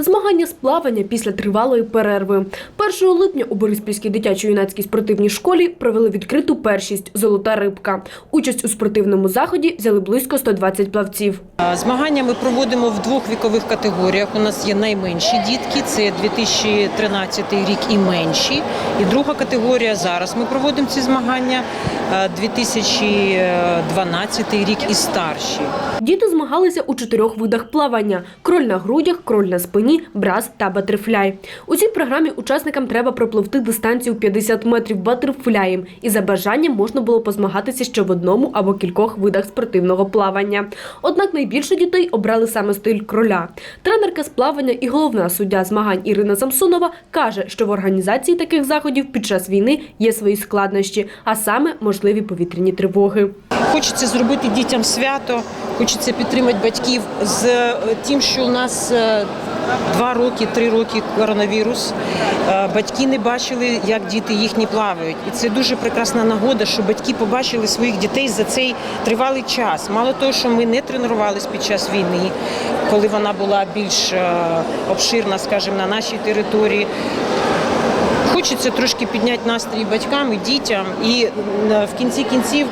Змагання з плавання після тривалої перерви. 1 липня у Бориспільській дитячо-юнацькій спортивній школі провели відкриту першість Золота рибка. Участь у спортивному заході взяли близько 120 плавців. Змагання ми проводимо в двох вікових категоріях. У нас є найменші дітки, це 2013 рік і менші. І друга категорія зараз ми проводимо ці змагання а, 2012 рік і старші. Діти змагалися у чотирьох видах плавання: кроль на грудях, кроль на спині, брас та батерфляй. У цій програмі учасникам треба пропливти дистанцію 50 метрів батерфляєм, і за бажанням можна було позмагатися ще в одному або кількох видах спортивного плавання. Однак найбільше дітей обрали саме стиль кроля. Тренерка з плавання і головна суддя змагань Ірина Самсонова каже, що в організації таких заходів під час війни є свої складнощі, а саме можливі повітряні тривоги. Хочеться зробити дітям свято, хочеться підтримати батьків з е, тим, що у нас е, два роки, три роки коронавірус. Е, Батьки не бачили, як діти їхні плавають. І це дуже прекрасна нагода, що батьки побачили своїх дітей за цей тривалий час. Мало того, що ми не тренувалися під час війни, коли вона була більш е, обширна, скажімо, на нашій території. Хочеться трошки підняти настрій батькам і дітям, і е, в кінці кінців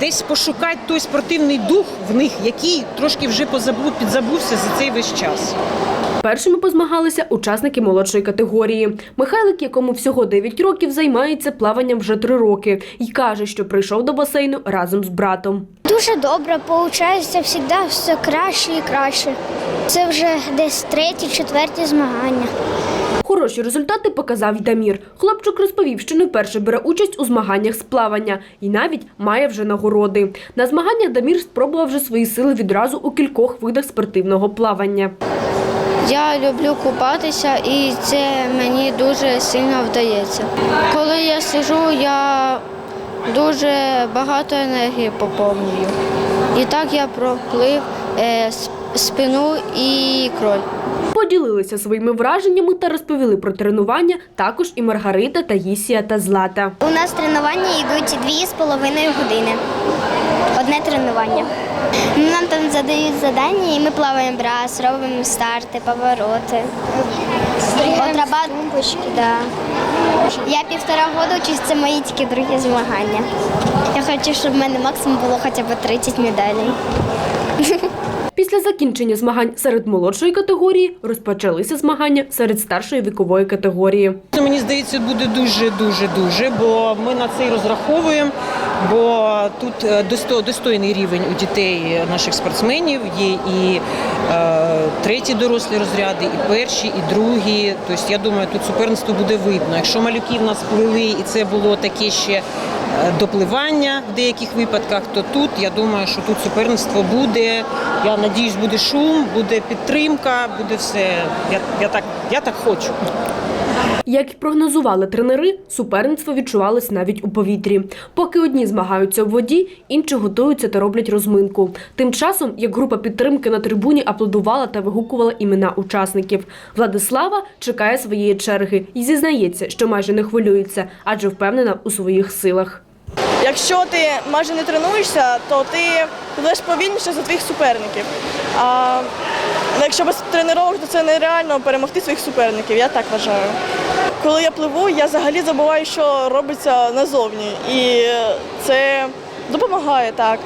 десь пошукати той спортивний дух в них, який трошки вже позабув, підзабувся за цей весь час. Першими позмагалися учасники молодшої категорії. Михайлик, якому всього 9 років, займається плаванням вже 3 роки і каже, що прийшов до басейну разом з братом. Дуже добре, получається завжди все краще і краще. Це вже десь треті, четверті змагання. Хороші результати показав й Дамір. Хлопчик розповів, що не вперше бере участь у змаганнях з плавання і навіть має вже нагороди. На змаганнях Дамір спробував вже свої сили відразу у кількох видах спортивного плавання. Я люблю купатися і це мені дуже сильно вдається. Коли я сижу, я дуже багато енергії поповнюю. І так я проплив е, спину і кроль. Поділилися своїми враженнями та розповіли про тренування також і Маргарита, Таїсія та Злата. У нас тренування йдуть дві з половиною години. Одне тренування. Нам там задають завдання, і ми плаваємо брас, робимо старти, повороти. Отрабат... Да. Я півтора року учусь, це мої тільки другі змагання. Я хочу, щоб в мене максимум було хоча б 30 медалей. Після закінчення змагань серед молодшої категорії розпочалися змагання серед старшої вікової категорії. Мені здається, буде дуже, дуже, дуже, бо ми на це й розраховуємо. Бо тут е, достойний рівень у дітей наших спортсменів. Є і е, треті дорослі розряди, і перші, і другі. Тобто, я думаю, тут суперництво буде видно. Якщо малюки в нас плили, і це було таке ще допливання в деяких випадках, то тут я думаю, що тут суперництво буде. Я надіюсь, буде шум, буде підтримка, буде все. Я, я так, я так хочу. Як і прогнозували тренери, суперництво відчувалось навіть у повітрі. Поки одні змагаються в воді, інші готуються та роблять розминку. Тим часом, як група підтримки на трибуні аплодувала та вигукувала імена учасників. Владислава чекає своєї черги і зізнається, що майже не хвилюється, адже впевнена у своїх силах. Якщо ти майже не тренуєшся, то ти будеш повільніше за твоїх суперників. А якщо без тренувань, то це нереально перемогти своїх суперників, я так вважаю. Коли я пливу, я взагалі забуваю, що робиться назовні. І це допомагає так.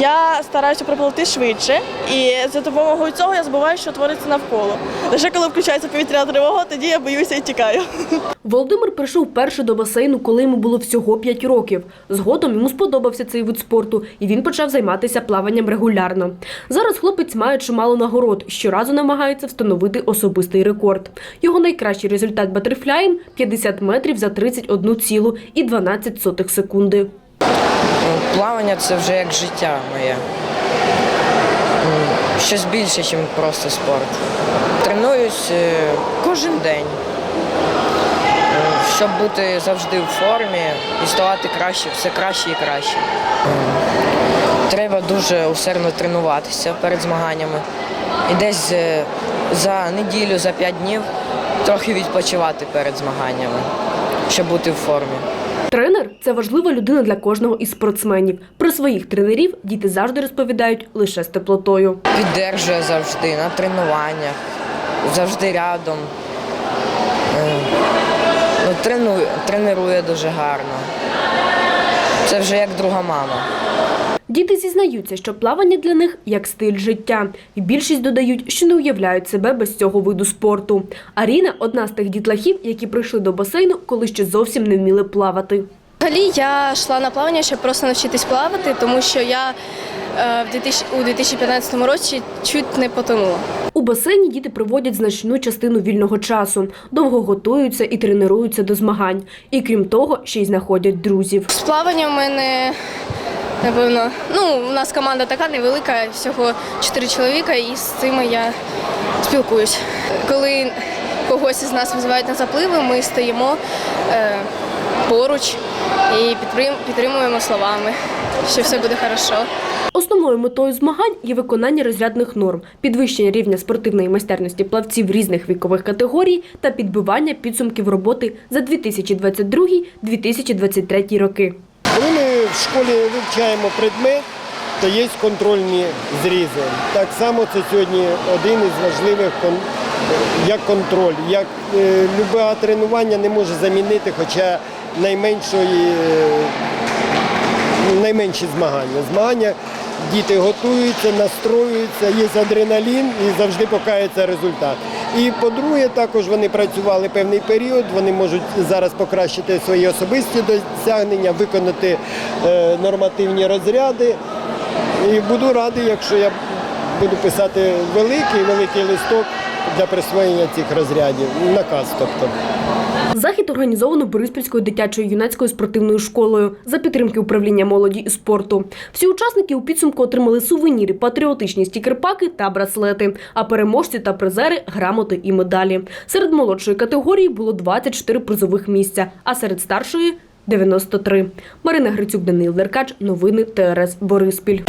Я стараюся припливти швидше, і за допомогою цього я забуваю, що твориться навколо. Лише коли включається повітряна тривога, тоді я боюся і тікаю. Володимир прийшов перше до басейну, коли йому було всього 5 років. Згодом йому сподобався цей вид спорту, і він почав займатися плаванням регулярно. Зараз хлопець має чимало нагород, щоразу намагається встановити особистий рекорд. Його найкращий результат батерфляєм – 50 метрів за 31,12 секунди. Плавання це вже як життя моє. Щось більше, ніж просто спорт. Тренуюсь е, кожен день, е, щоб бути завжди в формі і ставати краще, все краще і краще. Треба дуже усердно тренуватися перед змаганнями. І десь е, за неділю, за п'ять днів трохи відпочивати перед змаганнями, щоб бути в формі. Тренер це важлива людина для кожного із спортсменів. Про своїх тренерів діти завжди розповідають лише з теплотою. Піддержує завжди на тренуваннях, завжди рядом. Е, Ну, тренує, тренує дуже гарно. Це вже як друга мама. Діти зізнаються, що плавання для них як стиль життя. І більшість додають, що не уявляють себе без цього виду спорту. Аріна одна з тих дітлахів, які прийшли до басейну, коли ще зовсім не вміли плавати. Взагалі я йшла на плавання, щоб просто навчитись плавати, тому що я е, в 2000 у 2015 році чуть не потонула. У басейні діти проводять значну частину вільного часу, довго готуються і тренуються до змагань. І крім того, ще й знаходять друзів. З плаванням у мене, напевно, ну, у нас команда така невелика, всього 4 чоловіка, і з цими я спілкуюсь. Коли когось із нас визивають на запливи, ми стоїмо е, поруч і підтрим- підтримуємо словами, що все буде добре. Основною метою змагань є виконання розрядних норм, підвищення рівня спортивної майстерності плавців різних вікових категорій та підбивання підсумків роботи за 2022-2023 роки. Коли ми в школі вивчаємо предмет, то є контрольні зрізи. Так само це сьогодні один із важливих як контроль. Як е, любе тренування не може замінити, хоча найменшої, е, найменші змагання. Змагання діти готуються, настроюються, є адреналін і завжди покається результат. І по-друге, також вони працювали певний період, вони можуть зараз покращити свої особисті досягнення, виконати е, нормативні розряди. І буду радий, якщо я буду писати великий великий листок для присвоєння цих розрядів. Наказ, тобто. Захід організовано Бориспільською дитячою юнацькою спортивною школою за підтримки управління молоді і спорту. Всі учасники у підсумку отримали сувеніри, патріотичні стікерпаки та браслети. А переможці та призери грамоти і медалі. Серед молодшої категорії було 24 призових місця, а серед старшої 93. Марина Грицюк, Данил Деркач. Новини ТРС Бориспіль.